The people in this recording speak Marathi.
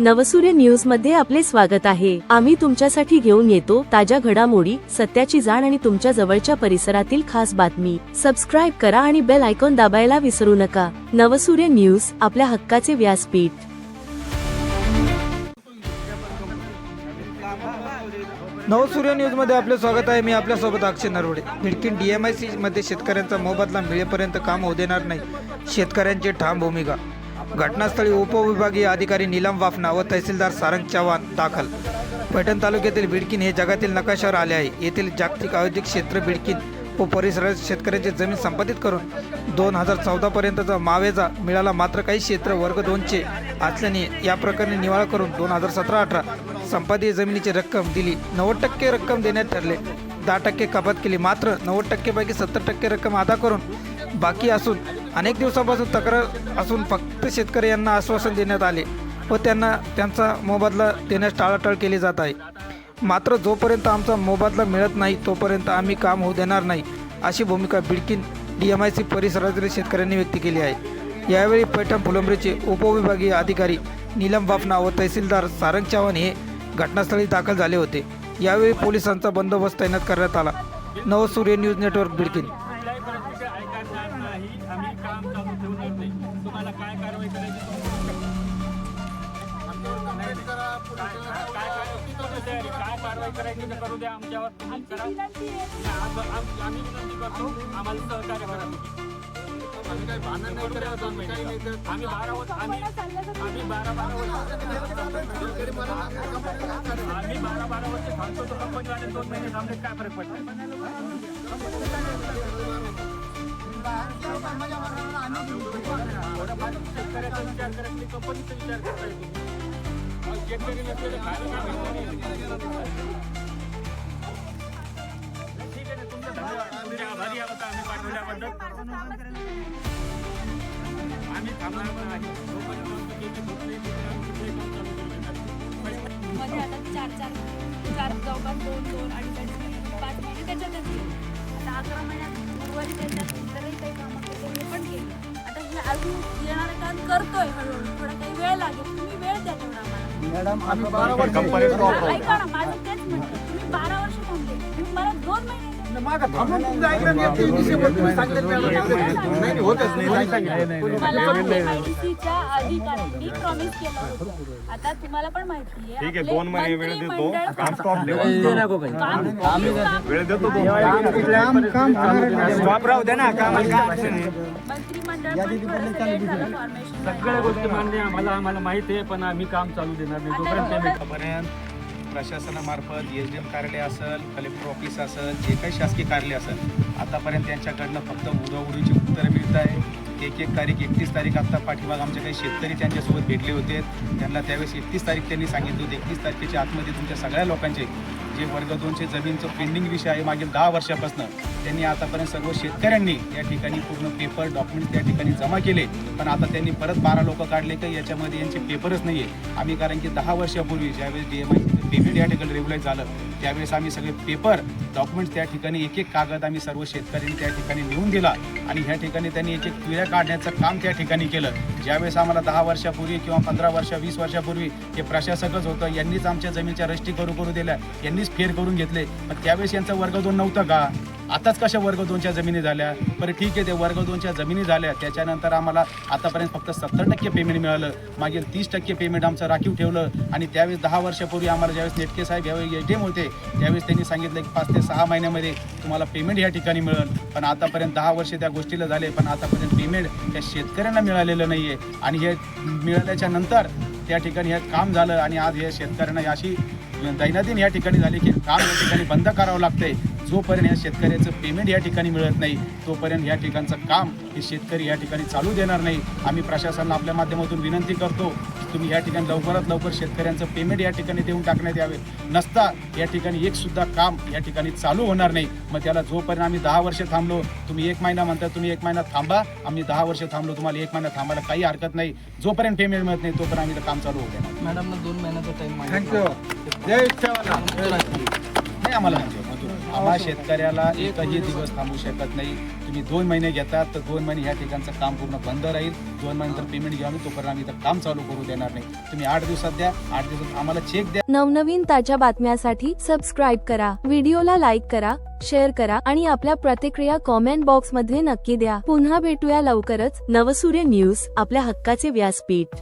नवसूर्य न्यूजमध्ये आपले स्वागत आहे. आम्ही तुमच्यासाठी घेऊन येतो ताज्या घडामोडी सत्याची जाण आणि तुमच्या जवळच्या परिसरातील खास बातमी. सबस्क्राईब करा आणि बेल आयकॉन दाबायला विसरू नका. नवसूर्य न्यूज आपल्या हक्काचे व्यासपीठ. नवसूर्य न्यूजमध्ये आपले स्वागत आहे. मी आपल्यासोबत अक्षय नरवडे. भिडकीन डीएमआयसी सी मध्ये शेतकऱ्यांचा मोबदला मिळेपर्यंत काम होऊ देणार नाही. शेतकऱ्यांची ठाम भूमिका. घटनास्थळी उपविभागीय अधिकारी नीलम वाफना व तहसीलदार सारंग चव्हाण दाखल. पैठण तालुक्यातील बिडकीन हे जगातील नकाशावर आले आहे. येथील जागतिक औद्योगिक क्षेत्र बिडकीन व परिसरात शेतकऱ्यांची जमीन संपादित करून दोन हजार चौदापर्यंतचा मावेजा मिळाला. मात्र काही क्षेत्र वर्ग दोनचे असल्याने या प्रकरणी निवाळा करून दोन हजार सतरा अठरा संपादित जमिनीची रक्कम दिली. नव्वद टक्के रक्कम देण्यात ठरले. दहा टक्के कपात केली. मात्र नव्वद टक्केपैकी सत्तर टक्के रक्कम अदा करून बाकी असून अनेक दिवसापासून तक्रार असून फक्त शेतकरी यांना आश्वासन देण्यात आले व त्यांना त्यांचा मोबदला देण्यास टाळाटाळ केली जात आहे. मात्र जोपर्यंत आमचा मोबदला मिळत नाही तोपर्यंत आम्ही काम होऊ देणार नाही अशी भूमिका Bidkin D M I C परिसरातील शेतकऱ्यांनी व्यक्त केली आहे. यावेळी पैठण फुलंब्रीचे उपविभागीय अधिकारी नीलम बापना व तहसीलदार सारंग चव्हाण हे घटनास्थळी दाखल झाले होते. यावेळी पोलिसांचा बंदोबस्त तैनात करण्यात आला. Navsurya news network Bidkin. कारवाई करायची ते करू द्या आमच्यावर. तुम्ही करा. आम- आम- आम्ही विनंती करतो. आम्हाला सहकार्य करा. आम्ही काही भांडण नाही करत आम्ही आम्ही बारा वर्ष आम्ही आम्ही बारा बारा वर्ष आम्ही बारा बारा वर्ष थांबतो तो कंपनीवाले दोन महिने थांबले काय फरक पडतो शेतकऱ्याचा विचार करत नाही कंपनीचा विचार करताय तुम्ही. ठीक आहे तुमचा धन्यवाद आभारी आहोत आम्ही पाठवल्याबद्दल आम्ही थांबणार नाही मध्ये आता चार चार चार चौकात दोन दोन आणि पाच महिने त्याच्यातच गेले आता अकरा महिन्यात उर्वरित इतरही काही कामं केले हे पण केली आता हे अजून येणारं काम करतोय हळूहळू थोडा काही वेळ लागेल. तुम्ही वेळ द्या तेवढा आम्हाला ऐका ना माझं तेच म्हणते तुम्ही बारा वर्ष थांबले. तुम्ही मला दोन महिने द्या. मला MIDC-च्या अधिकाऱ्यांनी प्रॉमिस केलं होतं. आता तुम्हाला पण माहिती आहे. ठीक आहे, दोन महिने वेळ देतो. मंत्रिमंडळ- काम वेळ देतो. तो स्टॉप राहू दे ना. कामाला काय अडचण आहे? मंत्रिमंडळ पण थोडंसं लेट झालं फॉर्मेशन सगळ्या गोष्टी मान्य आम्हाला आम्हाला माहिती आहे पण आम्ही काम चालू देणार नाही. जोपर्यंत प्रशासनामार्फत एस डी एम कार्यालय असेल कलेक्टर ऑफिस असेल जे काही शासकीय कार्यालय असेल आतापर्यंत त्यांच्याकडनं फक्त उडवडीची उत्तरं मिळत आहे. एक एक तारीख एकतीस तारीख आत्ता पाठीमाग आमचे काही शेतकरी त्यांच्यासोबत भेटले होते. त्यांना त्यावेळेस एकतीस तारीख त्यांनी सांगितली होती. एकतीस तारखेच्या आतमध्ये तुमच्या सगळ्या लोकांचे जे वर्ग दोनशे जमीनचं पेंडिंग विषय आहे मागील दहा वर्षापासून त्यांनी आतापर्यंत सर्व शेतकऱ्यांनी या ठिकाणी पूर्ण पेपर डॉक्युमेंट त्या ठिकाणी जमा केले. पण आता त्यांनी परत बारा लोक काढले की याच्यामध्ये यांचे पेपरच नाही आहे आम्ही कारण की दहा वर्षापूर्वी ज्यावेळेस डी एम आय पेमेंट या ठिकाणी रेग्युलाइज झालं. त्यावेळेस आम्ही सगळे पेपर डॉक्युमेंट्स त्या ठिकाणी एक एक कागद आम्ही सर्व शेतकऱ्यांनी त्या ठिकाणी लिहून दिला आणि ह्या ठिकाणी त्यांनी एक एक क्रिया काढण्याचं काम त्या ठिकाणी केलं. ज्यावेळेस आम्हाला दहा वर्षापूर्वी किंवा पंधरा वर्ष वीस वर्षापूर्वी हे प्रशासकच होतं यांनीच आमच्या जमीनच्या रष्टी करू करू दिल्या यांनीच फेर करून घेतले. पण त्यावेळेस यांचा वर्ग दोन नव्हतं का? आताच कशा वर्ग दोनच्या जमिनी झाल्या? बरं ठीक आहे ते वर्ग दोनच्या जमिनी झाल्या. त्याच्यानंतर आम्हाला आतापर्यंत फक्त सत्तर टक्के पेमेंट मिळालं. मागील तीस टक्के पेमेंट आमचं राखीव ठेवलं. आणि त्यावेळेस दहा वर्षापूर्वी आम्हाला ज्यावेळेस नेटके साहेब यावेळी एच टी एम होते त्यावेळेस त्यांनी सांगितलं की पाच ते सहा महिन्यामध्ये तुम्हाला पेमेंट या ठिकाणी मिळेल. पण आतापर्यंत दहा वर्ष त्या गोष्टीला झाले पण आतापर्यंत पेमेंट त्या शेतकऱ्यांना मिळालेलं नाही आहे आणि हे मिळाल्याच्या नंतर त्या ठिकाणी हे काम झालं आणि आज हे शेतकऱ्यांना अशी दैनंदिन या ठिकाणी झाली की काम या ठिकाणी बंद करावं लागतंय. जोपर्यंत या शेतकऱ्याचं पेमेंट या ठिकाणी मिळत नाही तोपर्यंत या ठिकाणचं काम हे शेतकरी या ठिकाणी चालू देणार नाही. आम्ही प्रशासनाला आपल्या माध्यमातून विनंती करतो तुम्ही या ठिकाणी लवकरात लवकर शेतकऱ्यांचं पेमेंट या ठिकाणी देऊन टाकण्यात यावे. नसता या ठिकाणी एक सुद्धा काम या ठिकाणी चालू होणार नाही. मग त्याला जोपर्यंत आम्ही दहा वर्ष थांबलो तुम्ही एक महिना म्हणता तुम्ही एक महिना थांबा आम्ही दहा वर्ष थांबलो तुम्हाला एक महिना थांबायला काही हरकत नाही. जोपर्यंत पेमेंट मिळत नाही तोपर्यंत आम्ही काम चालू देणार मॅडमला दोन महिन्याचा टाइम थँक्यू जय नाही आम्हाला आम्हा शेतकऱ्याला एकही दिवस थांबू शकत नाही. तुम्ही दोन महिने घेतात तर दोन महिने या ठिकाणचं काम पूर्ण बंद राहील. दोन महिन्यानंतर पेमेंट घ्या आम्ही तोपर्यंत आम्ही काम चालू करू देणार नाही. तुम्ही आठ दिवसात द्या आठ दिवसात आम्हाला चेक द्या. नवनवीन ताज्या बातम्यासाठी सबस्क्राईब करा व्हिडिओला लाईक करा शेअर करा आणि आपल्या प्रतिक्रिया कॉमेंट बॉक्समध्ये नक्की द्या. पुन्हा भेटूया लवकरच. नवसूर्य न्यूज आपल्या हक्काचे व्यासपीठ.